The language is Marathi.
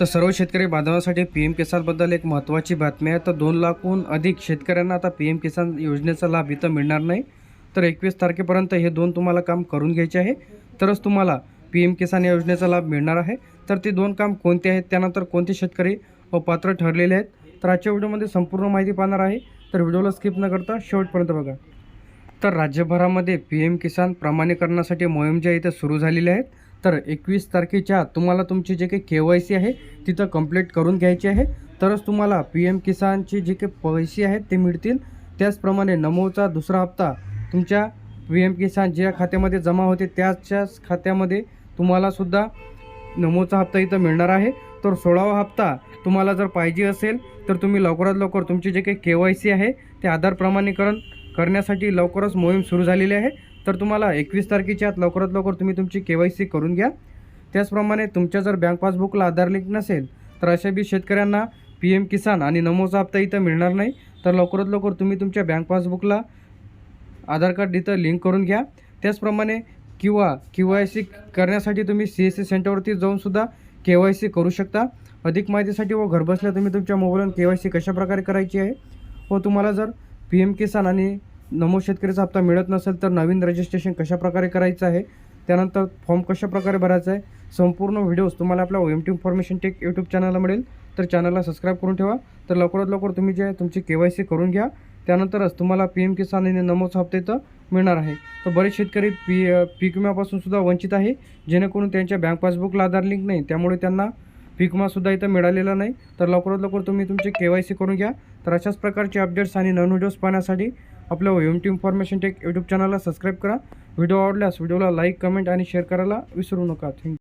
तर सर्व शेतकरी बांधवांसाठी पी एम किसानबद्दल एक महत्त्वाची बातमी आहे. तर दोन लाखहून अधिक शेतकऱ्यांना आता पी एम किसान योजनेचा लाभ इथं मिळणार नाही. तर एकवीस तारखेपर्यंत हे दोन तुम्हाला काम करून घ्यायचे आहे. तरच तुम्हाला पी एम किसान या योजनेचा लाभ मिळणार आहे. तर ते दोन काम कोणते आहेत त्यानंतर कोणते शेतकरी पात्र ठरलेले आहेत तर आजच्या व्हिडिओमध्ये संपूर्ण माहिती पाहणार आहे. तर व्हिडिओला स्किप न करता शेवटपर्यंत बघा. तर राज्यभरामध्ये पी एम किसान प्रमाणीकरणासाठी मोहीम ज्या इथं सुरू झालेल्या आहेत तर एकवीस तारखेच्या तुम्हाला तुमची जे काही के वाय सी आहे तिथं कंप्लीट करून घ्यायची आहे. तरच तुम्हाला पी एम किसानचे जे काही पैसे आहेत ते मिळतील. त्याचप्रमाणे नमोचा दुसरा हप्ता तुमच्या पी एम किसान ज्या खात्यामध्ये जमा होते त्याच्याच खात्यामध्ये तुम्हालासुद्धा नमोचा हप्ता इथं मिळणार आहे. तर सोळावा हप्ता तुम्हाला जर पाहिजे असेल तर तुम्ही लवकरात लवकर तुमची जे काही के वाय सी आहे ते आधार प्रमाणीकरण करण्यासाठी लवकरच मोहीम सुरू झालेली आहे. तर तुम्हाला एकवीस तारखेच्या आत लवकरात लवकर तुम्ही तुमची के वाय सी करून घ्या. त्याचप्रमाणे तुमच्या जर बँक पासबुकला आधार लिंक नसेल तर अशा बी शेतकऱ्यांना पी एम किसान आणि नमोचा हप्ता इथं मिळणार नाही. तर लवकरात लवकर तुम्ही तुमच्या बँक पासबुकला आधार कार्ड इथं लिंक करून घ्या. त्याचप्रमाणे किंवा के वाय सी करण्यासाठी तुम्ही सी एस सी सेंटरवरती जाऊनसुद्धा के वाय सी करू शकता. अधिक माहितीसाठी व घरबसल्या तुम्ही तुमच्या मोबाईलवरून के वाय सी कशाप्रकारे करायची आहे व तुम्हाला जर पी एम किसान आणि नमो शेतकरीचा हप्ता मिळत नसेल तर नवीन रजिस्ट्रेशन कशाप्रकारे करायचं आहे? त्यानंतर फॉर्म कशाप्रकारे भरायचा आहे? संपूर्ण व्हिडिओज तुम्हाला आपल्या O M T information tech YouTube चॅनलला मिळेल. तर चॅनलला सबस्क्राईब करून ठेवा. तर लवकरात लवकर तुम्ही जे तुमची के वाय सी करून घ्या. त्यानंतरच तुम्हाला पी एम किसान आणि नमोचा हप्ते इथं मिळणार आहे. तर बरेच शेतकरी पी पीक विम्यापासून सुद्धा वंचित आहे. जेणेकरून त्यांच्या बँक पासबुकला आधार लिंक नाही. त्यामुळे त्यांना पीक विमासुद्धा इथं मिळालेला नाही. तर लवकरात लवकर तुम्ही तुमची के वाय सी करून घ्या. तर अशाच प्रकारचे अपडेट्स आणि नवीन व्हिडिओज पाहण्यासाठी आपल्या M T information tech YouTube चॅनलला सबस्क्राईब करा. व्हिडिओ आवडल्यास व्हिडिओला लाईक कमेंट आणि शेअर करायला विसरू नका. थँक्यू